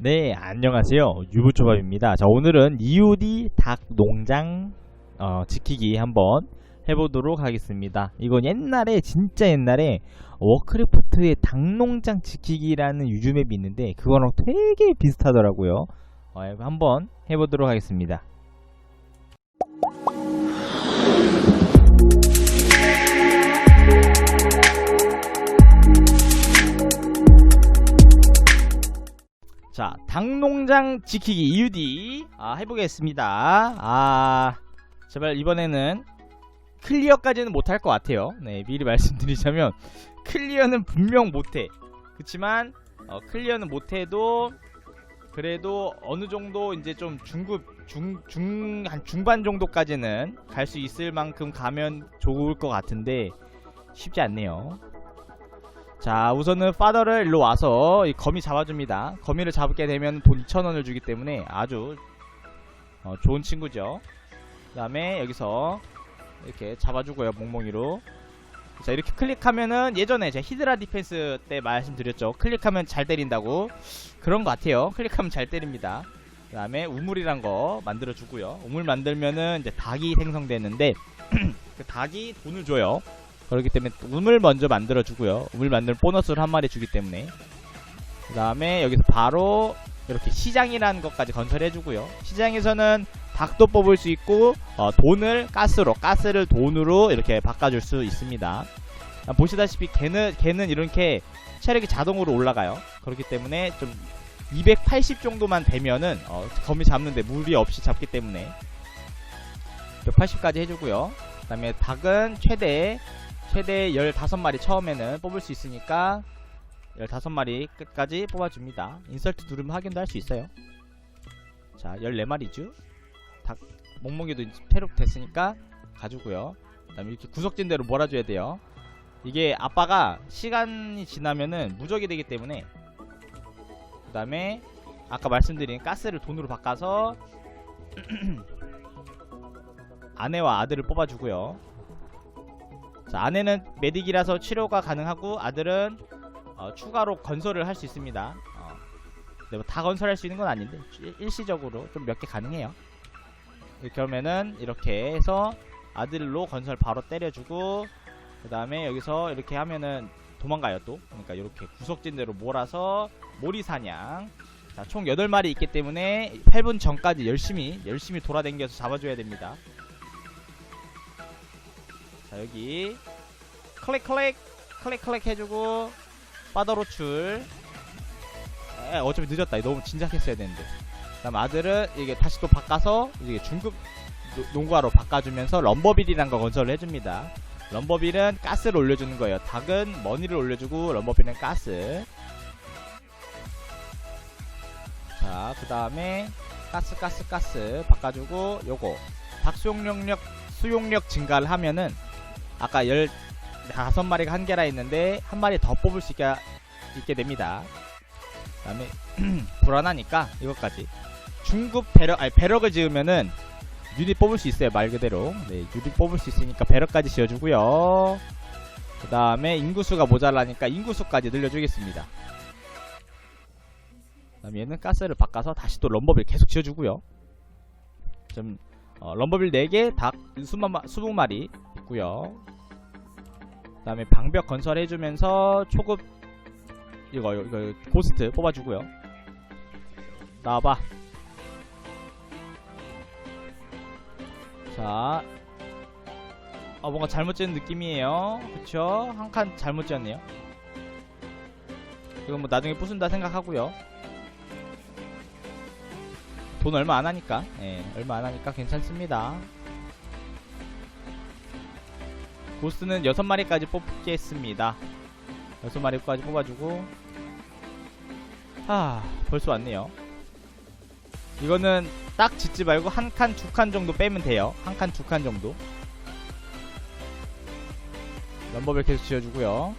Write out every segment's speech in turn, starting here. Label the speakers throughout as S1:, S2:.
S1: 네, 안녕하세요. 유부초밥입니다. 자, 오늘은 EOD 닭 농장 어, 지키기 한번 해보도록 하겠습니다. 이건 옛날에, 진짜 옛날에 워크래프트의 닭 농장 지키기라는 유즈맵이 있는데 그거랑 되게 비슷하더라고요. 어, 한번 해보도록 하겠습니다. 자, 닭농장 지키기 EUD 아, 해보겠습니다. 아, 제발 이번에는 클리어까지는 못할 것 같아요. 네, 미리 말씀드리자면 클리어는 분명 못해. 그치만 어, 클리어는 못해도 그래도 어느 정도 이제 좀 중급 중 중 한 중반 정도까지는 갈 수 있을 만큼 가면 좋을 것 같은데 쉽지 않네요. 자 우선은 파더를 일로 와서 이 거미 잡아줍니다. 거미를 잡게 되면 돈 2,000원을 주기 때문에 아주 어, 좋은 친구죠. 그 다음에 여기서 이렇게 잡아주고요 몽몽이로. 자 이렇게 클릭하면은 예전에 제가 히드라 디펜스 때 말씀드렸죠. 클릭하면 잘 때린다고. 그런 것 같아요. 클릭하면 잘 때립니다. 그 다음에 우물이란 거 만들어 주고요. 우물 만들면은 이제 닭이 생성되는데 그 닭이 돈을 줘요 그렇기 때문에 우물 먼저 만들어 주고요. 우물 만들면 보너스를 한 마리 주기 때문에. 그 다음에 여기서 바로 이렇게 시장이라는 것까지 건설해 주고요. 시장에서는 닭도 뽑을 수 있고 어, 돈을 가스로 가스를 돈으로 이렇게 바꿔줄 수 있습니다. 아, 보시다시피 걔는 걔는 이렇게 체력이 자동으로 올라가요. 그렇기 때문에 좀 280 정도만 되면은 어, 거미 잡는데 무리 없이 잡기 때문에 180까지 해주고요. 그 다음에 닭은 최대 최대 15마리 처음에는 뽑을 수 있으니까 15마리 끝까지 뽑아줍니다. 인설트 누르면 확인도 할 수 있어요. 자, 14마리죠. 닭, 이제 패록 됐으니까 가주고요. 그 다음에 이렇게 구석진대로 몰아줘야 돼요. 이게 아빠가 시간이 지나면은 무적이 되기 때문에 그 다음에 아까 말씀드린 가스를 돈으로 바꿔서 아내와 아들을 뽑아주고요. 자, 아내는 메딕이라서 치료가 가능하고 아들은 어, 추가로 건설을 할 수 있습니다. 어, 근데 뭐 다 건설할 수 있는 건 아닌데 일- 일시적으로 좀 몇 개 가능해요. 하면은 이렇게 해서 아들로 건설 바로 때려주고 그 다음에 여기서 이렇게 하면은 도망가요 또 그러니까 이렇게 구석진대로 몰아서 모리 사냥 자, 총 8마리 있기 때문에 8분 전까지 열심히 열심히 돌아다녀서 잡아줘야 됩니다. 자 여기 클릭 클릭 클릭 클릭 해주고 빠더 로출. 에 어차피 늦었다. 너무 진작했어야 되는데. 그 다음 아들은 이게 다시 또 바꿔서 이게 중급 노- 농구화로 바꿔주면서 럼버빌이란 거 건설을 해줍니다. 럼버빌은 가스를 올려주는 거예요. 닭은 머니를 올려주고 럼버빌은 가스. 자 그 다음에 가스 가스 가스 바꿔주고 요거. 닭 수용력 수용력 증가를 하면은 아까 15마리가 한 개라 했는데 한 마리 더 뽑을 수 있게, 있게 됩니다. 그 다음에 불안하니까 이것까지. 중급 배럭 아니 배럭을 지으면은 유닛 뽑을 수 있어요 말 그대로. 네 유닛 뽑을 수 있으니까 배럭까지 지어주고요. 그 다음에 인구수가 모자라니까 인구수까지 늘려주겠습니다. 그 다음에 얘는 가스를 바꿔서 다시 또 럼버빌 계속 지어주고요. 좀 어, 럼버빌 4개 닭 20마리 있고요. 그 다음에 방벽 건설해주면서 초급 이거 이거 고스트 뽑아주고요. 나와봐. 자. 아, 뭔가 잘못 지은 느낌이에요. 그쵸? 한 칸 잘못 지었네요. 이건 뭐 나중에 부순다 생각하고요. 돈 얼마 안 하니까. 예 얼마 안 하니까 괜찮습니다 고스는 6마리까지 뽑겠습니다. 6마리까지 뽑아주고. 하 벌써 왔네요. 이거는 딱 짓지 말고 한 칸, 두 칸 정도 빼면 돼요. 한 칸, 두 칸 정도. 넘버벨 계속 지어주고요.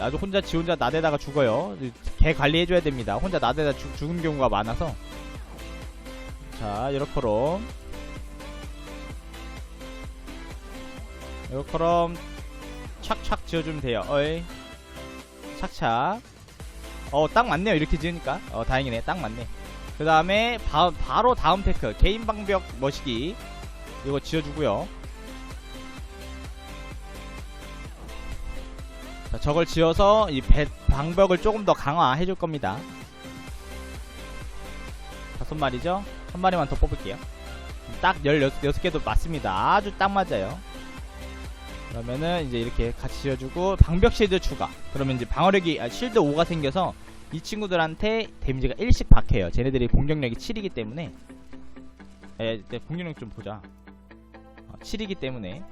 S1: 아주 혼자 지 혼자 나대다가 죽어요. 개 관리해줘야 됩니다. 혼자 나대다 죽, 죽은 경우가 많아서. 자 이렇게럼 이렇게럼 착착 지어주면 돼요. 어이. 착착. 어 딱 맞네요. 이렇게 지으니까. 어 다행이네. 딱 맞네. 그 다음에 바로 다음 테크. 개인 방벽 머시기. 이거 지어주고요. 자, 저걸 지어서 이 배, 방벽을 조금 더 강화해 줄 겁니다. 다섯 마리죠? 한 마리만 더 뽑을게요. 딱 16개도 맞습니다. 아주 딱 맞아요 그러면은 이제 이렇게 같이 지어주고 방벽 실드 추가. 그러면 이제 방어력이 아, 실드 5가 생겨서 이 친구들한테 데미지가 1씩 박혀요. 쟤네들이 공격력이 7이기 때문에. 에, 내 공격력 좀 보자. 어, 7이기 때문에.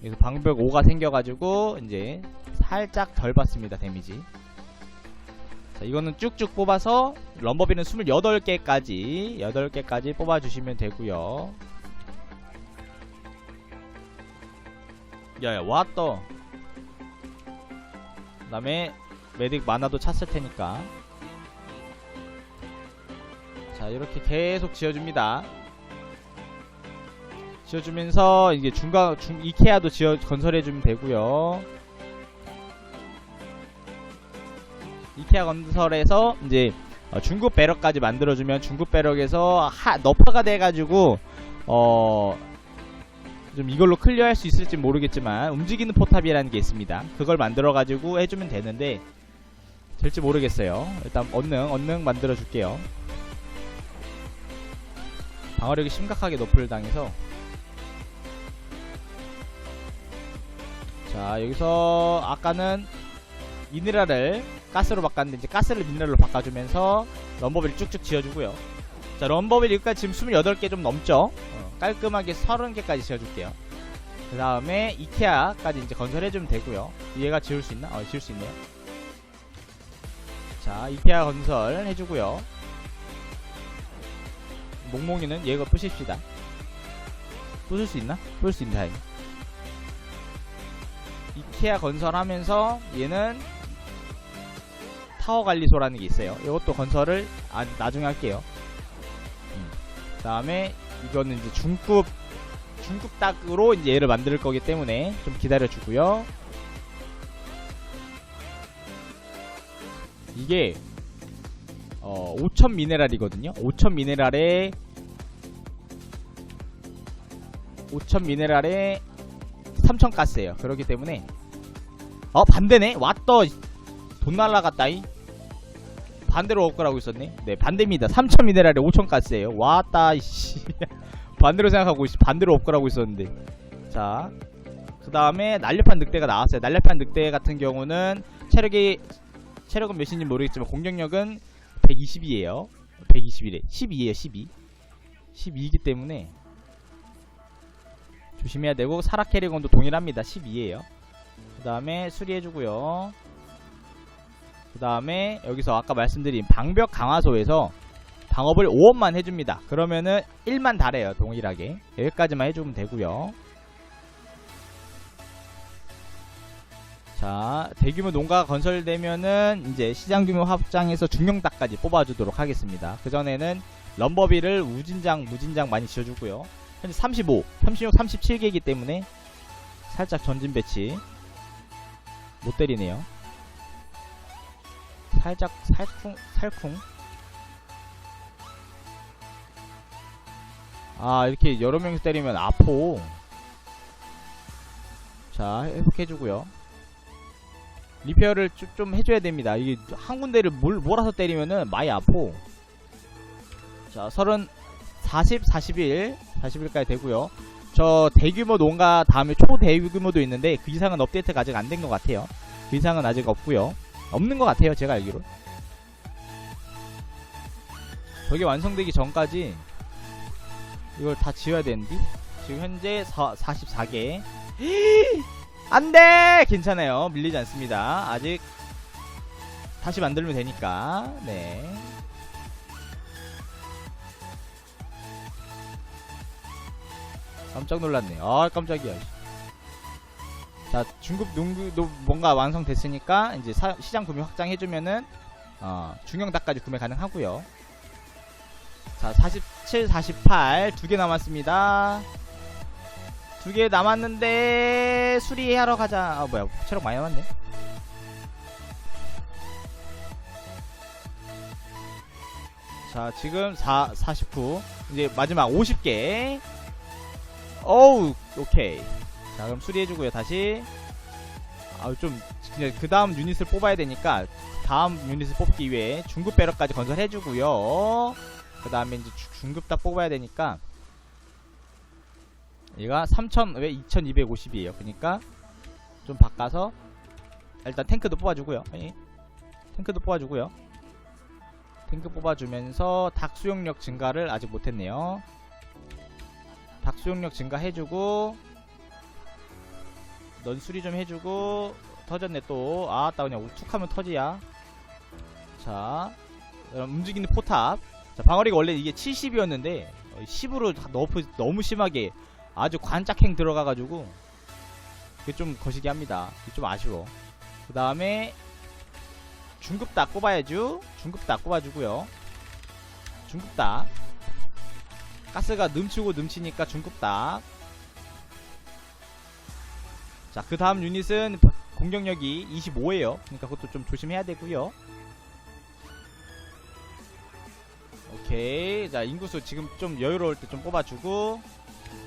S1: 그래서 방벽 5가 생겨가지고 이제 살짝 덜 받습니다 데미지. 자 이거는 쭉쭉 뽑아서 럼버비는 28개까지 8개까지 뽑아주시면 되고요 야야 왔다 그 다음에 메딕 만화도 찼을 테니까. 자 이렇게 계속 지어줍니다. 지어주면서 이게 중간 중 이케아도 지어 건설해주면 되고요. 이케아 건설에서 이제 어, 중급 배럭까지 만들어주면 중급 배럭에서 하, 너프가 돼가지고 어. 좀 이걸로 클리어할 수 있을지 모르겠지만 움직이는 포탑이라는 게 있습니다. 그걸 만들어가지고 해주면 되는데 될지 모르겠어요. 일단 언능 언능 만들어 줄게요. 방어력이 심각하게 너프를 당해서 자 여기서 아까는 미네랄을 가스로 바꿨는데 이제 가스를 미네랄로 바꿔주면서 럼버빌 쭉쭉 지어주고요. 자 럼버빌 여기까지 지금 28개 좀 넘죠? 어, 깔끔하게 30개까지 지어줄게요. 그 다음에 이케아까지 이제 건설해주면 되고요. 얘가 지을 수 있나? 어 지을 수 있네요. 자 이케아 건설 해주고요. 몽몽이는 얘가 부십시다. 부술 수 있나? 부술 수 다행. 이케아 건설하면서 얘는 타워 관리소라는 게 있어요. 이것도 건설을 아, 나중에 할게요. 음. 그 다음에 이거는 이제 중급 중급 닭으로 이제 얘를 만들 거기 때문에 좀 기다려 주고요. 이게 어, 5천 미네랄이거든요. 5천 미네랄에 5천 미네랄에 3천 가스예요. 그렇기 때문에 어 반대네. 왔다. 돈 날라갔다이. 반대로 올 거라고 있었네. 네 반대입니다. 3천 미네랄에 5천 가스예요. 왔다 이씨. 반대로 생각하고 있, 반대로 올 거라고 있었는데. 자. 그 다음에 날렵한 늑대가 나왔어요. 날렵한 늑대 같은 경우는 체력이 체력은 몇인지 모르겠지만 공격력은 120이에요. 121에 12에요. 12. 12이기 때문에 조심해야 되고 사라 캐리건도 동일합니다. 12에요. 그 다음에 수리해주고요. 그 다음에 여기서 아까 말씀드린 방벽 강화소에서 방업을 5원만 해줍니다. 그러면은 1만 달해요. 동일하게. 여기까지만 해주면 되고요. 자, 대규모 농가가 건설되면은 이제 시장 규모 확장해서 중형닭까지 뽑아주도록 하겠습니다. 그전에는 럼버비를 우진장, 무진장 많이 지어주고요. 현재 35, 36, 37개이기 때문에 살짝 전진 배치 못 때리네요. 살짝 살쿵 살쿵? 아 이렇게 여러 명이서 때리면 아포. 자 회복해주고요. 리페어를 좀, 좀 해줘야 됩니다. 이게 한 군데를 몰, 몰아서 때리면은 많이 아포. 자 30, 40, 41 41까지 되고요. 저 대규모 농가 다음에 초대규모도 있는데 그 이상은 업데이트가 아직 안 된 것 같아요. 그 이상은 아직 없고요 없는 것 같아요 제가 알기로 저게 완성되기 전까지 이걸 다 지어야 되는데? 지금 현재 4, 44개. 안돼! 괜찮아요. 밀리지 않습니다. 아직 다시 만들면 되니까. 네. 깜짝 놀랐네. 아 깜짝이야 자 중급 농구도 뭔가 완성됐으니까 이제 사, 시장 구매 확장해주면은 어, 중형 닭까지 구매 가능하고요. 자 47, 48 두 개 남았습니다. 두 개 남았는데 수리하러 가자. 아 뭐야 체력 많이 남았네. 자 지금 4, 49 이제 마지막 50개. 오우, 오케이. 자 그럼 수리해주고요. 다시. 아좀 그 다음 유닛을 뽑아야 되니까 다음 유닛을 뽑기 위해 중급 배럭까지 건설해주고요. 그 다음에 이제 주- 중급 다 뽑아야 되니까 얘가 3000 왜 2250이에요. 그니까 좀 바꿔서 일단 탱크도 뽑아주고요. 예. 탱크도 뽑아주고요. 탱크 뽑아주면서 닭 수용력 증가를 아직 못했네요. 닭 수용력 증가해주고 넌 수리 좀 해주고 터졌네 또. 아따 그냥 우툭하면 터지야. 자 움직이는 포탑. 자 방어리가 원래 이게 70이었는데 10으로 너무, 너무 심하게 아주 관짝행 들어가가지고 그게 좀 거시기 합니다. 그게 좀 아쉬워. 그 다음에 중급 닭 뽑아야죠. 중급 닭 뽑아주고요. 중급 닭 가스가 넘치고 넘치니까 중급 닭 자, 그 다음 유닛은 공격력이 25예요. 그러니까 그것도 좀 조심해야 되고요. 오케이. 자, 인구수 지금 좀 여유로울 때 좀 뽑아주고.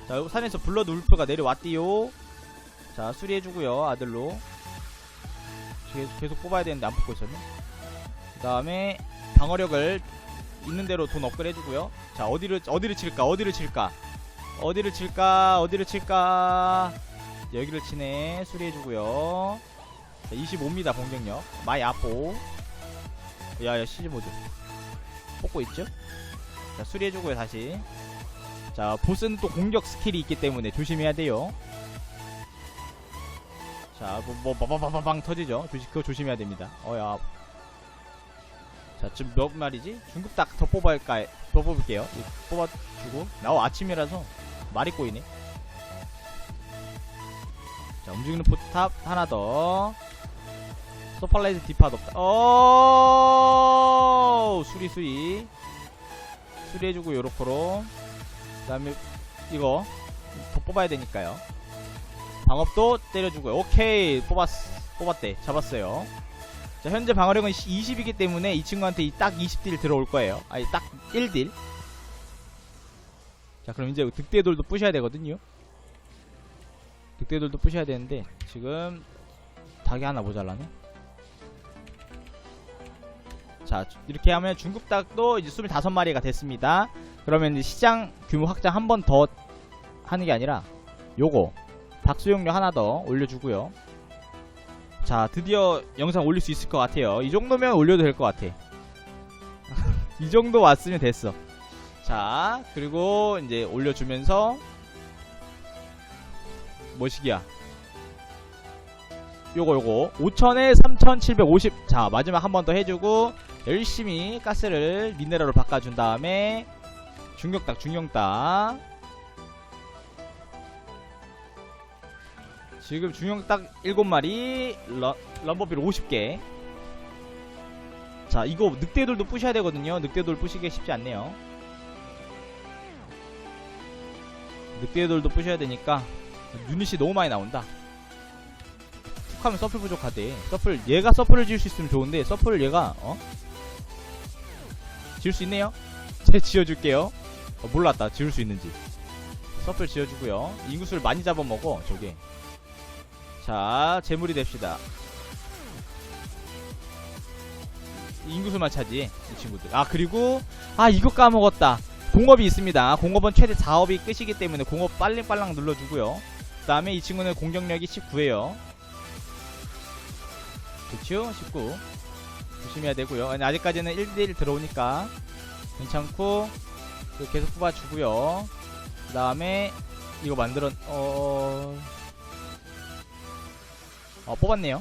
S1: 자, 산에서 블러드 울프가 내려왔디요. 자, 수리해주고요. 아들로. 계속, 계속 뽑아야 되는데 안 뽑고 있었네. 그 다음에 방어력을 있는 대로 돈 업글 해주고요. 자, 어디를, 어디를 칠까? 어디를 칠까? 어디를 칠까? 어디를 칠까? 여기를 치네 수리해주고요 25입니다 공격력 마이 아포 야야 시즈모드 뽑고 있죠 자 수리해주고요 다시 자 보스는 또 공격 스킬이 있기 때문에 조심해야 돼요 자뭐 뭐 터지죠 조심 그거 조심해야 됩니다 어야 자 지금 몇 마리지 중급 딱더 뽑아할까 더 뽑을게요 뽑아주고 나와 아침이라서 말이 꼬이네 자 움직이는 포탑 하나 더. 소팔라이즈 디파도 없다. 어 수리 수리. 수리해주고 요렇게로. 그 다음에 이거 더 뽑아야 되니까요. 방업도 때려주고요 오케이. 뽑았 뽑았대. 잡았어요. 자 현재 방어력은 20이기 때문에 이 친구한테 이딱 20딜 들어올 거예요. 아니 딱 1딜. 자 그럼 이제 득대돌도 부셔야 되거든요 늑대들도 부셔야 되는데 지금 닭이 하나 모자라네. 자 이렇게 하면 중급 닭도 이제 25마리가 됐습니다. 그러면 이제 시장 규모 확장 한 번 더 하는 게 아니라 요거 닭 수용료 하나 더 올려주고요. 자 드디어 영상 올릴 수 있을 것 같아요. 이 정도면 올려도 될 것 같아. 이 정도 왔으면 됐어. 자 그리고 이제 올려주면서 뭐시기야? 요거 요거. 5000에 3750 자 마지막 한 번 더 해주고 열심히 가스를 미네랄로 바꿔준 다음에 중격닭 중격닭. 지금 중격닭 7마리 러, 럼버빌 50개. 자 이거 늑대돌도 부셔야 되거든요. 늑대돌 부시기 쉽지 않네요. 늑대돌도 부셔야 되니까 유닛이 너무 많이 나온다. 툭 하면 서플 부족하대. 서플 얘가 서플을 지을 수 있으면 좋은데 서플을 얘가 어? 지을 수 있네요. 제 지어줄게요. 어, 몰랐다 지을 수 있는지. 서플 지어주고요. 인구수를 많이 잡아먹어 저게. 자 재물이 됩시다. 인구수만 차지 이 친구들. 아 그리고 아 이거 까먹었다. 공업이 있습니다. 공업은 최대 4업이 끝이기 때문에 공업 빨리빨랑 눌러주고요. 그 다음에 이 친구는 공격력이 19에요. 그쵸? 19. 조심해야 되고요. 아직까지는 1대1 들어오니까 괜찮고 계속 뽑아주고요. 그 다음에 이거 만들어 어... 어 뽑았네요.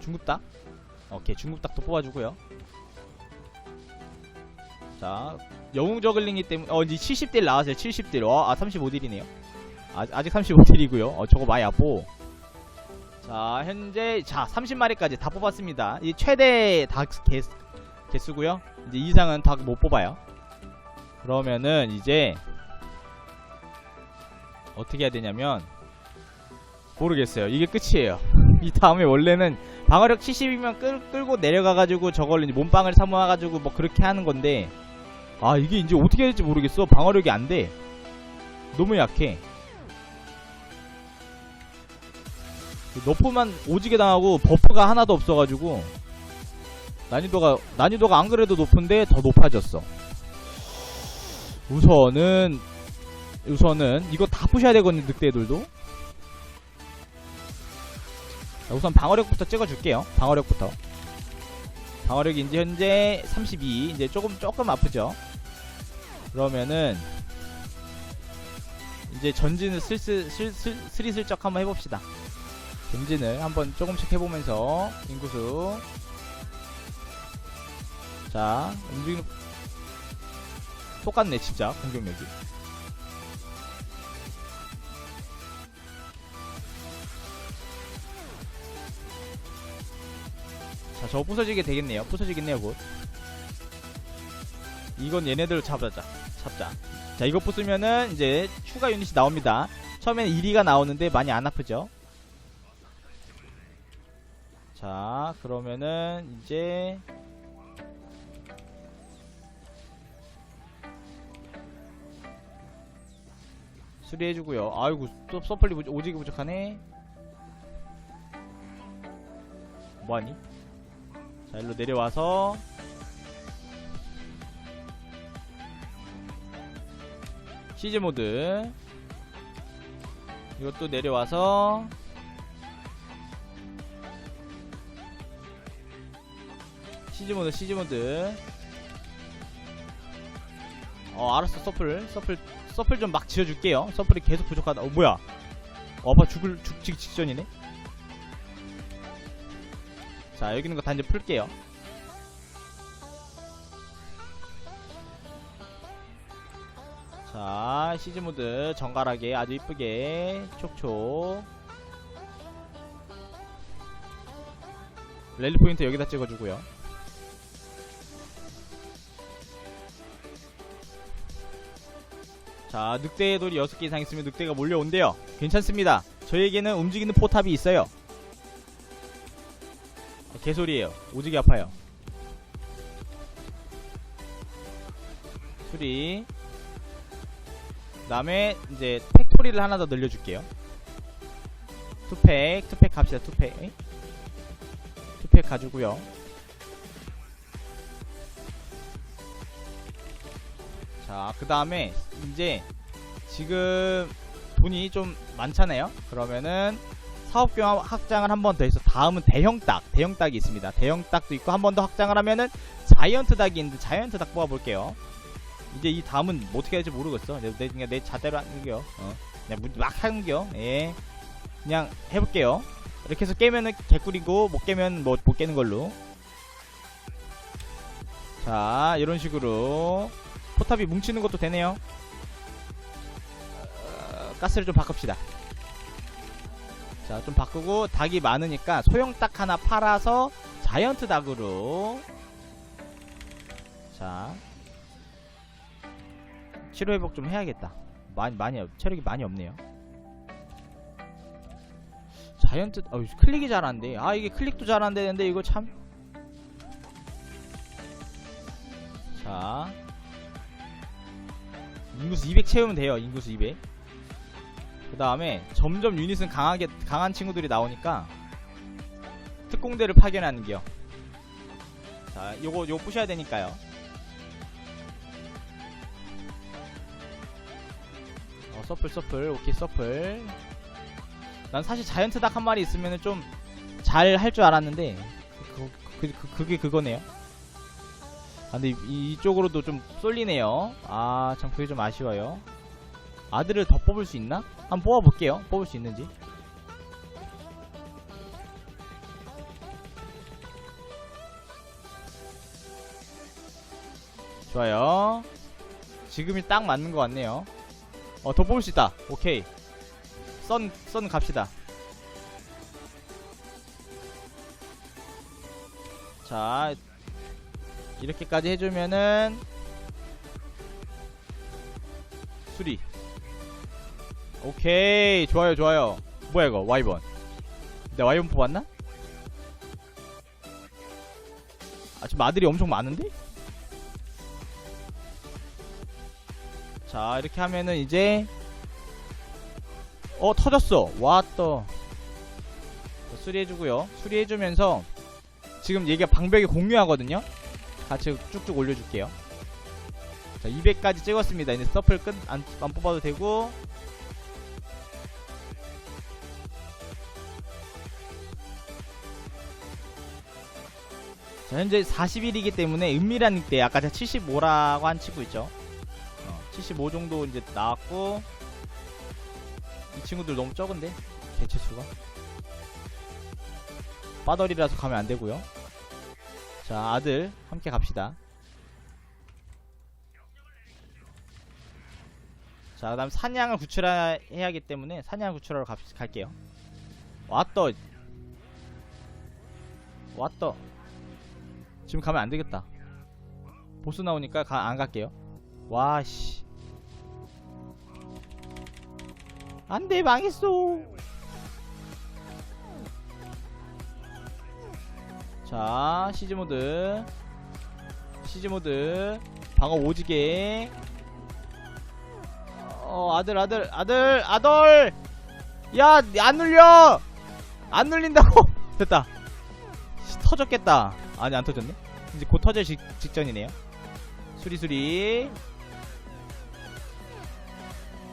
S1: 중급닭. 오케이 중급닭도 뽑아주고요. 자 영웅 저글링이 때문에 어 이제 70딜 나왔어요 70딜 와, 아 35딜이네요 아, 아직 35딜이고요. 어 저거 많이 아포 자 현재 자 30마리까지 다 뽑았습니다. 이 최대 닭 개, 개수고요. 이제 이상은 닭 못 뽑아요. 그러면은 이제 어떻게 해야 되냐면 모르겠어요. 이게 끝이에요. 이 다음에 원래는 방어력 70이면 끌, 끌고 내려가가지고 저걸 이제 몸빵을 삼아가지고 뭐 그렇게 하는 건데 아 이게 이제 어떻게 해야 될지 모르겠어. 방어력이 안 돼. 너무 약해 너프만 오지게 당하고 버프가 하나도 없어가지고 난이도가 난이도가 안 그래도 높은데 더 높아졌어 우선은 우선은 이거 다 부셔야 되거든요 늑대들도 자, 우선 방어력부터 찍어줄게요. 방어력부터. 방어력이 이제 현재 32. 이제 조금 조금 아프죠. 그러면은 이제 전진을 슬슬 슬, 슬, 스리슬쩍 한번 해봅시다. 전진을 한번 조금씩 해보면서 인구수. 자 움직이는 똑같네 진짜 공격력이. 자, 저거 부서지게 되겠네요. 부서지겠네요, 곧. 이건 얘네들 잡자. 잡자. 자, 이거 부수면은 이제 추가 유닛이 나옵니다. 처음엔 1위가 나오는데 많이 안 아프죠? 자, 그러면은 이제 수리해주고요. 아이고, 또 서플리 오지게 부족하네. 뭐하니? 자 일로 내려와서 시즈 모드 이것도 내려와서 시즈 모드 시즈 모드. 어 알았어 서플. 서플 서플 좀 막 지어줄게요. 서플이 계속 부족하다. 어 뭐야? 어 아빠 죽을 죽기 직전이네? 자 여기 있는 거 다 이제 풀게요. 자 시즈모드. 정갈하게 아주 이쁘게. 촉촉. 랠리 포인트 여기다 찍어주고요 자 늑대의 돌이 6개 이상 있으면 늑대가 몰려온대요 괜찮습니다 저에게는 움직이는 포탑이 있어요 개소리예요. 오지게 아파요. 수리. 그 다음에 이제 팩토리를 하나 더 늘려줄게요. 투팩, 투팩 갑시다. 투팩. 투팩 가지고요. 자, 그 다음에 이제 지금 돈이 좀 많잖아요. 그러면은 사업경 확장을 한 번 더 해서 다음은 대형 닭, 대형 닭이 있습니다. 대형 닭도 있고 한 번 더 확장을 하면은 자이언트 닭이 있는데 자이언트 닭 뽑아볼게요. 이제 이 다음은 뭐 어떻게 할지 모르겠어. 내, 내, 그냥 내 자대로 하는겨. 어. 그냥 무- 막 하는겨. 예. 그냥 해볼게요. 이렇게 해서 깨면은 개꿀이고 못 깨면 뭐 못 깨는 걸로. 자, 이런 식으로 포탑이 뭉치는 것도 되네요. 어, 가스를 좀 바꿉시다. 자, 좀 바꾸고 닭이 많으니까 소형 닭 하나 팔아서 자이언트 닭으로 자 치료 회복 좀 해야겠다. 많이 많이 없- 체력이 많이 없네요. 자이언트 어 클릭이 잘 안 돼. 아 이게 클릭도 잘 안 되는데 이거 참. 자 인구수 200 채우면 돼요. 인구수 200. 그 다음에 점점 유닛은 강하게 강한 친구들이 나오니까 특공대를 파견하는겨. 자, 요거 요거 부셔야 되니까요. 어, 서플 서플 오케이 서플. 난 사실 자이언트 닭 한 마리 있으면은 좀잘 할 줄 알았는데 그, 그, 그, 그게 그거네요. 아, 근데 이, 이쪽으로도 좀 쏠리네요. 아, 참 그게 좀 아쉬워요. 아들을 더 뽑을 수 있나? 한번 뽑아볼게요. 뽑을 수 있는지. 좋아요. 지금이 딱 맞는 것 같네요. 어, 더 뽑을 수 있다. 오케이. 썬, 썬 갑시다. 자, 이렇게까지 해주면은, 수리. 오케이 좋아요 좋아요. 뭐야 이거? 와이번. 내가 와이번 뽑았나? 아 지금 마들이 엄청 많은데? 자 이렇게 하면은 이제 어 터졌어. 왔더 수리해주고요. 수리해주면서 지금 얘가 방벽이 공유하거든요 같이 쭉쭉 올려줄게요 자 200까지 찍었습니다 이제 서플 끝 안 안 뽑아도 되고 자, 현재 40일이기 때문에 은밀한 때 아까 제가 75라고 한 치고 있죠. 어, 75 정도 이제 나왔고 이 친구들 너무 적은데 개체 수가 빠더리라서 가면 안 되고요. 자 아들 함께 갑시다. 자 그다음 사냥을 구출해야 하기 때문에 사냥 구출하러 갑, 갈게요. 왔더 왔더 지금 가면 안 되겠다. 보스 나오니까 가, 안 갈게요. 와, 씨. 안 돼, 망했어. 자, 시즈모드. 시즈모드. 방어 오지게. 어, 아들, 아들, 아들, 아들! 야, 안 눌려! 안 눌린다고! 됐다. 씨, 터졌겠다. 아니 안 터졌네. 이제 곧 터질 직, 직전이네요. 수리수리.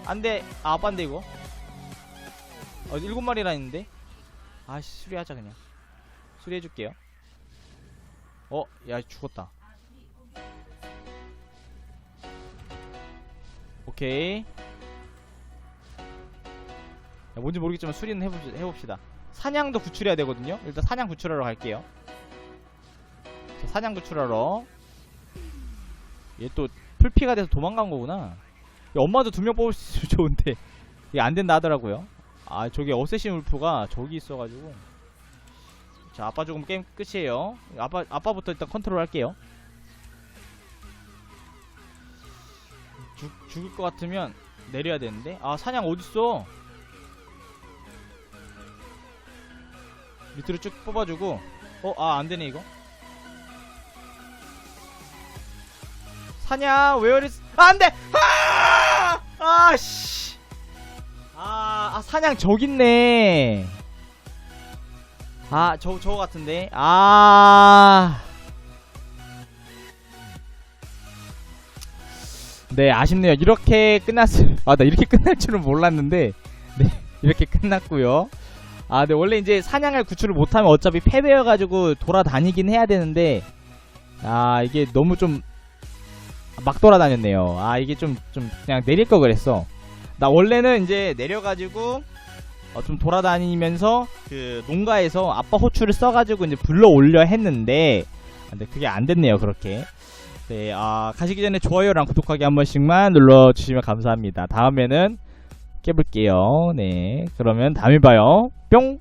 S1: 안돼. 아 아빠인데 이거. 어 일곱 마리라 했는데. 아씨 수리하자 그냥. 수리해줄게요. 어, 야 죽었다. 오케이. 야, 뭔지 모르겠지만 수리는 해보, 해봅시다. 사냥도 구출해야 되거든요. 일단 사냥 구출하러 갈게요. 자, 사냥 구출하러 얘 또 풀피가 돼서 도망간 거구나 야, 엄마도 두 명 뽑을 수 좋은데 이게 안 된다 하더라고요 아 저기 어쌔신 울프가 저기 있어가지고 자 아빠 죽으면 게임 끝이에요. 아빠 아빠부터 일단 컨트롤 할게요. 죽, 죽을 것 같으면 내려야 되는데. 아 사냥 어딨어? 밑으로 쭉 뽑아주고. 어 아 안되네 이거. 사냐 웨어리스 아, 안돼! 아! 아씨. 아, 아 사냥 저기 있네 아 저 저거 같은데 아 네, 아쉽네요. 이렇게 끝났어요. 아, 나 이렇게 끝날 줄은 몰랐는데, 네, 이렇게 끝났고요. 아, 네, 원래 이제 사냥을 구출을 못하면 어차피 패배여가지고 돌아다니긴 해야 되는데, 아, 이게 너무 좀 막 돌아다녔네요. 아 이게 좀 좀 그냥 내릴 거 그랬어. 나 원래는 이제 내려가지고 어, 좀 돌아다니면서 그 농가에서 아빠 호출을 써가지고 이제 불러 올려 했는데 근데 그게 안 됐네요 그렇게. 네, 아 가시기 전에 좋아요랑 구독하기 한 번씩만 눌러주시면 감사합니다. 다음에는 깨볼게요. 네, 그러면 다음에 봐요. 뿅.